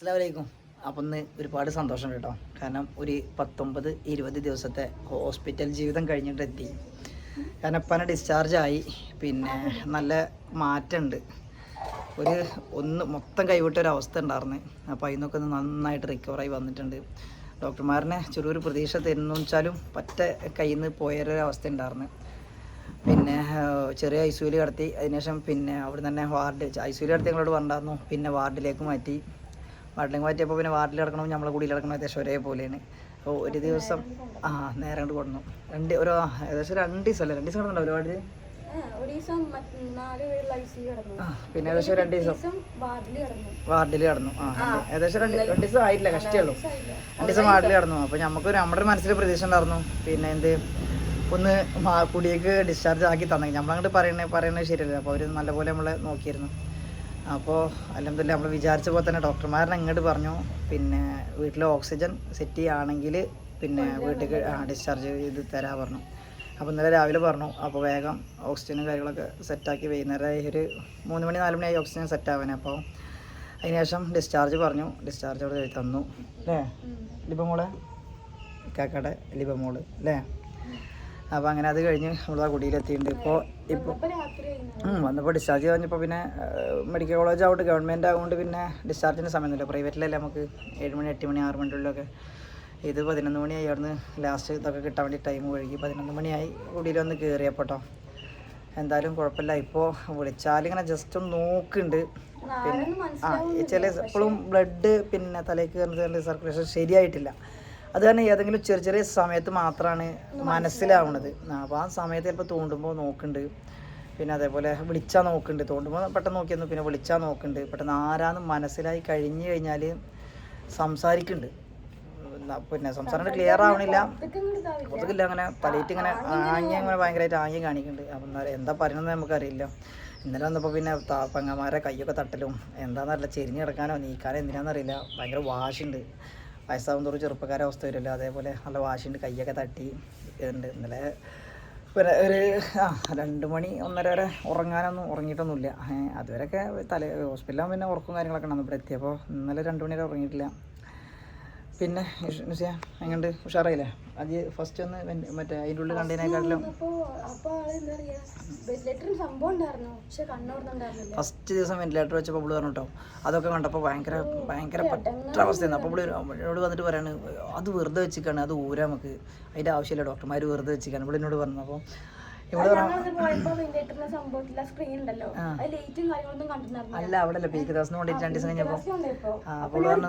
അസ്സലാമലൈക്കും. അപ്പം ഇന്ന് ഒരുപാട് സന്തോഷമുണ്ട് കേട്ടോ. കാരണം ഒരു പത്തൊമ്പത് ഇരുപത് ദിവസത്തെ ഹോസ്പിറ്റൽ ജീവിതം കഴിഞ്ഞിട്ട് എത്തി. കാരണം ഡിസ്ചാർജ് ആയി. പിന്നെ നല്ല മാറ്റമുണ്ട്. ഒരു ഒന്ന് മൊത്തം കൈവിട്ട ഒരു അവസ്ഥ ഉണ്ടായിരുന്നു. അപ്പോൾ അതിനൊക്കെ ഒന്ന് നന്നായിട്ട് റിക്കവറായി വന്നിട്ടുണ്ട്. ഡോക്ടർമാരനെ ചെറിയൊരു പ്രതീക്ഷ തരുന്നു വെച്ചാലും പറ്റ കയ്യിൽ നിന്ന് പോയൊരവസ്ഥ ഉണ്ടായിരുന്നു. പിന്നെ ചെറിയ ഐ സിയിൽ കിടത്തി. അതിനുശേഷം പിന്നെ അവിടെ തന്നെ വാർഡ് ഐ സിയിൽ കിടത്തി ഞങ്ങളോട് പറഞ്ഞായിരുന്നു പിന്നെ വാർഡിലേക്ക് മാറ്റി. വാർഡിലേക്ക് മാറ്റിയപ്പോൾ പിന്നെ വാട്ടിൽ കിടക്കണം നമ്മളെ കൂടി കിടക്കണം ഏകദേശം ഒരേപോലെയാണ്. അപ്പോൾ ഒരു ദിവസം ആ നേരെ കൊണ്ട് കൊടുന്നു രണ്ട് ഒരു ഏകദേശം രണ്ട് ദിവസം അല്ലേ രണ്ട് ദിവസം കിടന്നുണ്ടോ വാർഡിൽ ഒരു ദിവസം മറ്റ് നാല് സി കിടന്നു ആ പിന്നെ ഏകദേശം രണ്ട് ദിവസം വാർഡിൽ കിടന്നു. ആ ഏകദേശം രണ്ട് രണ്ട് ദിവസം ആയിട്ടില്ല കഷ്ടമുള്ളൂ രണ്ട് ദിവസം വാർഡിൽ കിടന്നു. അപ്പോൾ നമുക്ക് നമ്മുടെ മനസ്സിൽ പ്രതീക്ഷ ഉണ്ടായിരുന്നു. പിന്നെ എന്ത്? ഒന്ന് കുടിയേക്ക് ഡിസ്ചാർജ് ആക്കി തന്നെ. നമ്മളങ്ങോട്ട് പറയണേ പറയണത് ശരിയല്ല. അപ്പോൾ അവർ നല്ലപോലെ നമ്മളെ നോക്കിയിരുന്നു. അപ്പോൾ അല്ലെങ്കിൽ നമ്മൾ വിചാരിച്ച പോലെ തന്നെ ഡോക്ടർമാരനെ അങ്ങോട്ട് പറഞ്ഞു. പിന്നെ വീട്ടിൽ ഓക്സിജൻ സെറ്റ് ചെയ്യുകയാണെങ്കിൽ പിന്നെ വീട്ടിൽ ഡിസ്ചാർജ് ചെയ്ത് തരാൻ പറഞ്ഞു. അപ്പോൾ ഇന്നലെ രാവിലെ പറഞ്ഞു. അപ്പോൾ വേഗം ഓക്സിജനും കാര്യങ്ങളൊക്കെ സെറ്റാക്കി വൈകുന്നേരം ഒരു മൂന്ന് മണി നാല് മണിയായി ഓക്സിജൻ സെറ്റ് അപ്പോൾ അതിനുശേഷം ഡിസ്ചാർജ് പറഞ്ഞു. ഡിസ്ചാർജ് അവിടെ എഴുതി തന്നു. അല്ലേ ലിബമോളെ കാക്കയുടെ ലിബമോൾ അല്ലേ അപ്പോൾ അങ്ങനെ അത് കഴിഞ്ഞ് നമ്മൾ ആ കുടിയിലെത്തിയിട്ടുണ്ട്. ഇപ്പോൾ ഇപ്പോൾ വന്നപ്പോൾ ഡിസ്ചാർജ് കഴിഞ്ഞപ്പോൾ പിന്നെ മെഡിക്കൽ കോളേജ് ആവട്ടെ ഗവൺമെന്റ് ആയതുകൊണ്ട് പിന്നെ ഡിസ്ചാർജിന് സമയമൊന്നുമില്ല പ്രൈവറ്റിലല്ലേ നമുക്ക് ഏഴ് മണി എട്ട് മണി ആറ് മണിയുള്ളിലൊക്കെ ഇത് പതിനൊന്ന് മണിയായി അവിടുന്ന് ലാസ്റ്റ് ഇതൊക്കെ കിട്ടാൻ വേണ്ടി ടൈം കഴുകി പതിനൊന്ന് മണിയായി കുടിയിൽ വന്ന് കയറിയപ്പോട്ടോ എന്തായാലും കുഴപ്പമില്ല. ഇപ്പോൾ വിളിച്ചാലിങ്ങനെ ജസ്റ്റ് ഒന്ന് നോക്കുന്നുണ്ട് പിന്നെ ആ. ചില എപ്പോഴും ബ്ലഡ് പിന്നെ തലേക്ക് കയറുന്നത് സർക്കുലേഷൻ ശരിയായിട്ടില്ല. അത് കാരണം ഏതെങ്കിലും ചെറിയ ചെറിയ സമയത്ത് മാത്രമാണ് മനസ്സിലാവുന്നത് അപ്പോൾ ആ സമയത്ത് ചിലപ്പോൾ തോണ്ടുമ്പോൾ നോക്കുന്നുണ്ട് പിന്നെ അതേപോലെ വിളിച്ചാൽ നോക്കുന്നുണ്ട്. തോണ്ടുമ്പോൾ പെട്ടെന്ന് നോക്കിയെന്ന് പിന്നെ വിളിച്ചാൽ നോക്കുന്നുണ്ട്. പെട്ടെന്ന് ആരാന്ന് മനസ്സിലായി കഴിഞ്ഞു കഴിഞ്ഞാൽ സംസാരിക്കുന്നുണ്ട്. പിന്നെ സംസാരം ക്ലിയർ ആവണില്ല. പുറത്തേക്കില്ല അങ്ങനെ തലയിട്ട് ഇങ്ങനെ ആങ്ങി അങ്ങനെ ഭയങ്കരമായിട്ട് ആങ്ങി കാണിക്കുന്നുണ്ട്. അപ്പം എന്താ പറയുന്നത് നമുക്കറിയില്ല. ഇന്നലെ വന്നപ്പോൾ പിന്നെ പെങ്ങന്മാരെ കൈയൊക്കെ തട്ടലും എന്താണെന്നറിയില്ല ചെരിഞ്ഞ് കിടക്കാനോ നീക്കാനോ എന്തിനാണെന്നറിയില്ല ഭയങ്കര വാശുണ്ട് വയസ്സാകും തോറും ചെറുപ്പക്കാരെ അവസ്ഥ വരുമല്ലോ. അതേപോലെ നല്ല വാഷുണ്ട് കൈയൊക്കെ തട്ടി ഇതുണ്ട്. ഇന്നലെ പിന്നെ ഒരു ആ രണ്ട് മണി ഒന്നര വരെ ഉറങ്ങാനൊന്നും ഉറങ്ങിയിട്ടൊന്നുമില്ല. അതുവരെയൊക്കെ തല ഹോസ്പിറ്റലാകുമ്പോൾ പിന്നെ ഉറക്കും കാര്യങ്ങളൊക്കെ ഉണ്ടാകും ഇവിടെ എത്തിയപ്പോൾ ഇന്നലെ രണ്ട് മണി വരെ ഉറങ്ങിയിട്ടില്ല. പിന്നെ എങ്ങോട്ട് ഉഷാറായില്ലേ? അത് ഫസ്റ്റ് ഒന്ന് മറ്റേ അതിന്റെ ഉള്ളിൽ കണ്ടതിനേക്കാട്ടിലും ഫസ്റ്റ് ദിവസം വെന്റിലേറ്റർ വെച്ചപ്പോൾ പുള്ളി പറഞ്ഞു കേട്ടോ അതൊക്കെ കണ്ടപ്പോൾ ഭയങ്കര ഭയങ്കര പറ്റ അവസ്ഥയാണ് അപ്പോൾ പുള്ളി എന്നോട് വന്നിട്ട് പറയാണ് അത് വെറുതെ വെച്ചിക്കാണ് അത് ഊരാ നമുക്ക്. അതിന്റെ ആവശ്യമില്ല ഡോക്ടർമാർ വെറുതെ വെച്ചിക്കാണ് പുള്ളി എന്നോട് പറഞ്ഞു. അപ്പോൾ അല്ല അവിടെ പീക്ക് ദാസിന് വേണ്ടിയിട്ട് രണ്ട് ദിവസം കഴിഞ്ഞപ്പോ. അപ്പോൾ പറഞ്ഞു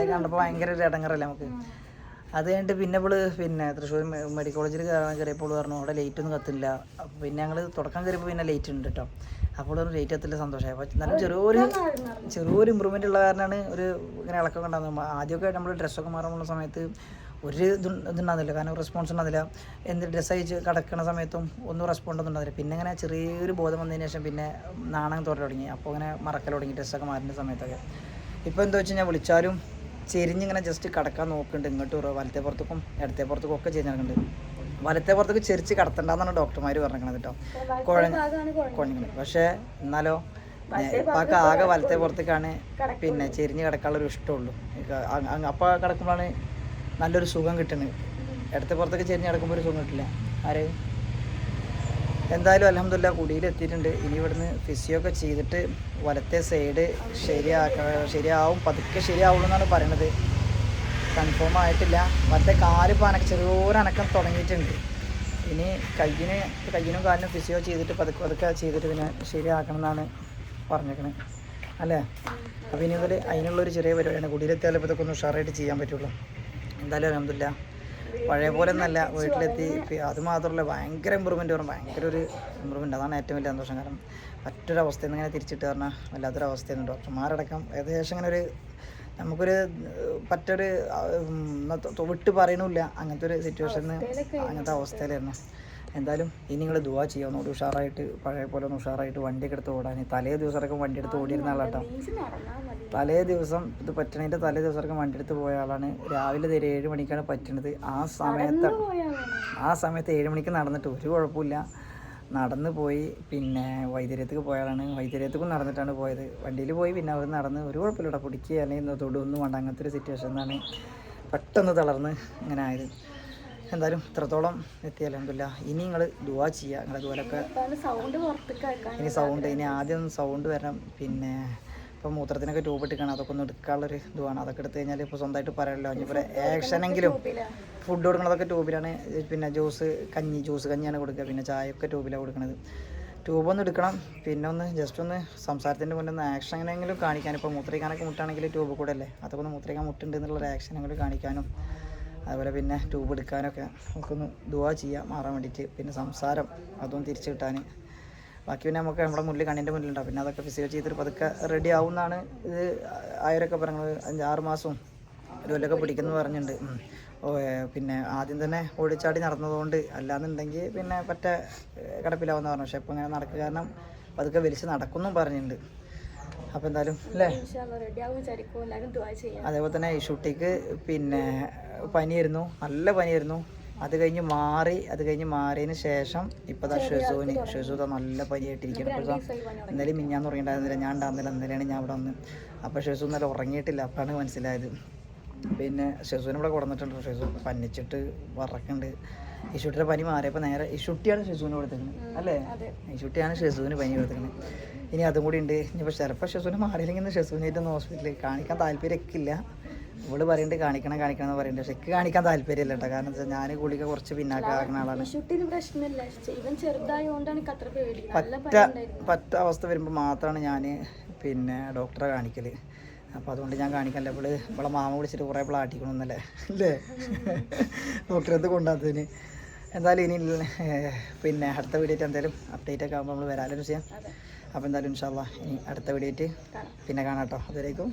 അത് കണ്ടപ്പോൾ ഭയങ്കര ഒരു ഇടങ്ങറല്ലേ നമുക്ക്. അത് കഴിഞ്ഞിട്ട് പിന്നെ ഇവൾ പിന്നെ തൃശ്ശൂർ മെഡിക്കൽ കോളേജിൽ കയറാൻ കയറിയപ്പോൾ പറഞ്ഞു അവിടെ ലേറ്റ് ഒന്നും കത്തില്ല. പിന്നെ ഞങ്ങൾ തുടക്കം കയറിയപ്പോൾ പിന്നെ ലേറ്റ് ഉണ്ട് കേട്ടോ അപ്പോൾ ഒരു ലേറ്റ് കത്തില്ല. സന്തോഷമായി. അപ്പോൾ നല്ല ചെറിയൊരു ചെറിയൊരു ഇമ്പ്രൂവ്മെന്റ് ഉള്ള കാരണമാണ് ഒരു ഇങ്ങനെ ഇളക്കം ഉണ്ടാകുന്നത് ആദ്യമൊക്കെ നമ്മൾ ഡ്രസ്സൊക്കെ മാറാനുള്ള സമയത്ത് ഒരു ഇത് ഇതുണ്ടാകുന്നില്ല കാരണം റെസ്പോൺസ് ഉണ്ടാകുന്നില്ല എന്ത് ഡ്രസ്സ് അയച്ച് കിടക്കുന്ന സമയത്തും ഒന്നും റെസ്പോണ്ട് ഒന്നും ഉണ്ടാകുന്നില്ല പിന്നെ ഇങ്ങനെ ചെറിയൊരു ബോധം വന്നതിന് ശേഷം പിന്നെ നാണം തോരൽ തുടങ്ങി. അപ്പോൾ ഇങ്ങനെ മറക്കൽ തുടങ്ങി ഡ്രസ്സൊക്കെ മാറുന്ന സമയത്തൊക്കെ. ഇപ്പോൾ എന്താ വെച്ച് കഴിഞ്ഞാൽ വിളിച്ചാലും ചെരിഞ്ഞിങ്ങനെ ജസ്റ്റ് കിടക്കാൻ നോക്കുന്നുണ്ട്. ഇങ്ങോട്ട് വലത്തെ പുറത്തേക്കും ഇടത്തെ പുറത്തേക്കും ഒക്കെ ചെരിഞ്ഞ് നടക്കുന്നുണ്ട്. വലത്തെ പുറത്തേക്ക് ചെരിച്ച് കിടത്തണ്ടെന്നാണ് ഡോക്ടർമാർ പറഞ്ഞത് കേട്ടോ. കുഴഞ്ഞു പക്ഷേ എന്നാലോ ഇപ്പൊക്കെ ആകെ വലത്തെ പുറത്തേക്കാണ് പിന്നെ ചെരിഞ്ഞ് കിടക്കാനുള്ളൊരു ഇഷ്ടമുള്ളൂ. അപ്പോൾ കിടക്കുമ്പോഴാണ് നല്ലൊരു സുഖം കിട്ടുന്നത് ഇടത്തെ പുറത്തൊക്കെ ചെരിഞ്ഞ് നടക്കുമ്പോൾ ഒരു സുഖം കിട്ടില്ല. ആര്? എന്തായാലും അലഹമില്ല കുടിയിലെത്തിയിട്ടുണ്ട് ഇനി ഇവിടുന്ന് ഫിസിയോ ഒക്കെ ചെയ്തിട്ട് വലത്തെ സൈഡ് ശരിയാക്ക ശരിയാവും പതുക്കെ ശരിയാവുള്ളൂ എന്നാണ് പറയണത്. കൺഫേം ആയിട്ടില്ല. വലത്തെ കാൽ ഇപ്പോൾ അനക്ക ചെറിയൊരു അനക്കം തുടങ്ങിയിട്ടുണ്ട്. ഇനി കയ്യിന് കയ്യിനും കാലിനും ഫിസിയോ ചെയ്തിട്ട് പതുക്കെ പതുക്കെ ചെയ്തിട്ട് പിന്നെ ശരിയാക്കണം എന്നാണ് പറഞ്ഞേക്കണത് അല്ലേ? അപ്പോൾ ഇനി മുതൽ അതിനുള്ളൊരു ചെറിയ പരിപാടിയാണ്. കുടിയിലെത്തിയാലും ഇതൊക്കെ ഒന്ന് ഉഷാറായിട്ട് ചെയ്യാൻ പറ്റുള്ളൂ. എന്തായാലും അലഹമില്ല പഴയ പോലെ ഒന്നല്ല വീട്ടിലെത്തി അത് മാത്രമല്ല ഭയങ്കര ഇമ്പ്രൂവ്മെന്റ് പറഞ്ഞു ഭയങ്കര ഒരു ഇമ്പ്രൂവ്മെന്റ് അതാണ് ഏറ്റവും വലിയ സന്തോഷം. കാരണം മറ്റൊരവസ്ഥയിൽ നിന്ന് ഇങ്ങനെ തിരിച്ചിട്ട് പറഞ്ഞാൽ വല്ലാത്തൊരു അവസ്ഥയാണ് ഡോക്ടർമാരടക്കം. ഏകദേശം ഇങ്ങനെ ഒരു നമുക്കൊരു പറ്റൊരു വിട്ട് പറയണില്ല അങ്ങനത്തെ ഒരു സിറ്റുവേഷൻ അങ്ങനത്തെ അവസ്ഥയിലായിരുന്നു. എന്തായാലും ഇനി നിങ്ങൾ ദുവാ ചെയ്യുക ഒന്നുകൂടി ഉഷാറായിട്ട് പഴയ പോലെ ഒന്ന് ഉഷാറായിട്ട് വണ്ടിയൊക്കെ എടുത്ത് ഓടാൻ. തലേ ദിവസമൊക്കെ വണ്ടി എടുത്ത് ഓടിയിരുന്ന ആളാട്ടോ തലേ ദിവസം ഇത് പറ്റണതിന്റെ തലേ ദിവസമൊക്കെ വണ്ടി എടുത്ത് പോയ ആളാണ്. രാവിലെ തരെ ഏഴ് മണിക്കാണ് പറ്റണത്. ആ സമയത്ത് ആ സമയത്ത് ഏഴ് മണിക്ക് നടന്നിട്ട് ഒരു കുഴപ്പമില്ല. നടന്ന് പോയി. പിന്നെ വൈദ്യരത്തേക്ക് പോയാലാണ് വൈദ്യരത്തേക്കും നടന്നിട്ടാണ് പോയത്. വണ്ടിയിൽ പോയി. പിന്നെ അവർ നടന്ന് ഒരു കുഴപ്പമില്ല കുടിക്കുക അല്ലെങ്കിൽ തൊടുവൊന്നും വേണ്ട. അങ്ങനത്തെ ഒരു സിറ്റുവേഷൻ എന്നാണ് പെട്ടെന്ന് തളർന്ന് ഇങ്ങനെ ആയത്. എന്തായാലും ഇത്രത്തോളം എത്തിയാലും അലഹമില്ല ഇനി നിങ്ങൾ ദുവാ ചെയ്യുക നിങ്ങൾ അതുപോലൊക്കെ ഇനി സൗണ്ട് ഇനി ആദ്യം സൗണ്ട് വരണം. പിന്നെ ഇപ്പോൾ മൂത്രത്തിനൊക്കെ ട്യൂബ് ഇട്ടിക്കണം അതൊക്കെ ഒന്ന് എടുക്കാനുള്ളൊരു ഇതുവാണ്. അതൊക്കെ എടുത്തു കഴിഞ്ഞാൽ ഇപ്പോൾ സ്വന്തമായിട്ട് പറയല്ലോ ഇനിയിപ്പോൾ ആക്ഷനെങ്കിലും ഫുഡ് കൊടുക്കണതൊക്കെ ട്യൂബിലാണ് പിന്നെ ജ്യൂസ് കഞ്ഞി ജ്യൂസ് കഞ്ഞിയാണ് കൊടുക്കുക. പിന്നെ ചായയൊക്കെ ട്യൂബിലാണ് കൊടുക്കുന്നത് ട്യൂബ് ഒന്ന് എടുക്കണം. പിന്നെ ഒന്ന് ജസ്റ്റ് ഒന്ന് സംസാരത്തിന്റെ മുന്നേ ഒന്ന് ആക്ഷനെങ്കിലും കാണിക്കാൻ ഇപ്പോൾ മൂത്രിക്കാനൊക്കെ മുട്ടാണെങ്കിൽ ട്യൂബ് കൂടെ അല്ലേ? അതൊക്കെ ഒന്ന് മൂത്രിക്കാൻ മുട്ടുണ്ട് എന്നുള്ളൊരു ആക്ഷനെങ്കിലും കാണിക്കാനും. അതുപോലെ പിന്നെ ട്യൂബ് എടുക്കാനൊക്കെ നമുക്കൊന്ന് ദുവാ ചെയ്യാം മാറാൻ വേണ്ടിയിട്ട്. പിന്നെ സംസാരം അതും തിരിച്ചു കിട്ടാൻ. ബാക്കി പിന്നെ നമുക്ക് നമ്മുടെ മുന്നിൽ കണ്ണിന്റെ മുന്നിലുണ്ടാവും. പിന്നെ അതൊക്കെ ഫിസിക്കൽ ചെയ്തിട്ട് പതുക്കെ റെഡി ആവുമെന്നാണ് ഇത് ആയിരൊക്കെ പറഞ്ഞത്. അഞ്ച് അഞ്ചാറ് മാസവും ഒരു പിടിക്കുന്നു പറഞ്ഞിട്ടുണ്ട്. പിന്നെ ആദ്യം തന്നെ ഓടിച്ചാടി നടന്നതുകൊണ്ട് അല്ലാന്നുണ്ടെങ്കിൽ പിന്നെ പറ്റ കിടപ്പിലാവുന്ന പറഞ്ഞു. പക്ഷെ ഇപ്പം ഇങ്ങനെ നടക്കുക കാരണം പതുക്കെ വലിച്ച് നടക്കുന്നു പറഞ്ഞിട്ടുണ്ട്. അപ്പോൾ എന്തായാലും അല്ലേ? അതേപോലെ തന്നെ ഷൂട്ടിക്ക് പിന്നെ പനിയായിരുന്നു. നല്ല പനിയായിരുന്നു. അത് കഴിഞ്ഞ് മാറി അത് കഴിഞ്ഞ് മാറിയതിന് ശേഷം ഇപ്പോൾ ദാ ഷെസൂന് ഷെസു ദാ നല്ല പനിയായിട്ടിരിക്കണം ഇപ്പോൾ ദാ ഇന്നലെ മിഞ്ഞാന്ന് ഉറങ്ങിയിട്ടുണ്ടായിരുന്നില്ല ഞാൻ ഉണ്ടാകുന്നില്ല ഇന്നലെയാണ് ഞാൻ ഇവിടെ വന്ന്. അപ്പോൾ ഷെസു ഇന്നലെ ഉറങ്ങിയിട്ടില്ല. അപ്പോഴാണ് മനസ്സിലായത്. പിന്നെ ഷെസുവിനെ ഇവിടെ കൊടുന്നിട്ടുണ്ട് ഷെസു പനിച്ചിട്ട് വറക്കുന്നുണ്ട് ഇഷുട്ടിയുടെ പനി മാറിയപ്പോൾ നേരെ ഇഷുട്ടിയാണ് ഷെസുവിന് കൊടുത്തിരിക്കുന്നത് അല്ലേ? ഇഷുട്ടിയാണ് ഷെസുവിന് പനി കൊടുത്തിരിക്കുന്നത് ഇനി അതും കൂടി ഉണ്ട്. ഇനിയിപ്പോൾ ചിലപ്പോൾ ഷെസുവിന് മാറിയില്ലെങ്കിൽ ഇന്ന് ഷെസുവിനായിട്ട് ഒന്ന് ഹോസ്പിറ്റലിൽ കാണിക്കാൻ താല്പര്യമൊക്കെ ഇല്ല. ഇവൾ പറയുന്നുണ്ട് കാണിക്കണം കാണിക്കണം എന്ന് പറയുന്നുണ്ട് പക്ഷെ എനിക്ക് കാണിക്കാൻ താല്പര്യമില്ല കേട്ടോ. കാരണം വെച്ചാൽ ഞാൻ ഗുളിക കുറച്ച് പിന്നാക്കാകുന്ന ആളാണ്. പറ്റ പറ്റ അവസ്ഥ വരുമ്പോൾ മാത്രമാണ് ഞാൻ പിന്നെ ഡോക്ടറെ കാണിക്കൽ അപ്പോൾ അതുകൊണ്ട് ഞാൻ കാണിക്കല്ല ഇവൾ ഇവളെ മാമ വിളിച്ചിട്ട് കുറേ പ്ലാട്ടിക്കണമെന്നല്ലേ അല്ലേ? ഡോക്ടറെ അടുത്ത് കൊണ്ടാത്തതിന് എന്തായാലും ഇനി പിന്നെ അടുത്ത വീഡിയോ എന്തായാലും അപ്ഡേറ്റ് ഒക്കെ ആകുമ്പോൾ നമ്മൾ വരാലോ ചെയ്യാം അപ്പോൾ എന്തായാലും ഇൻഷാല്ല ഇനി അടുത്ത വീഡിയോ പിന്നെ കാണാം കേട്ടോ. അതുവരേക്കും.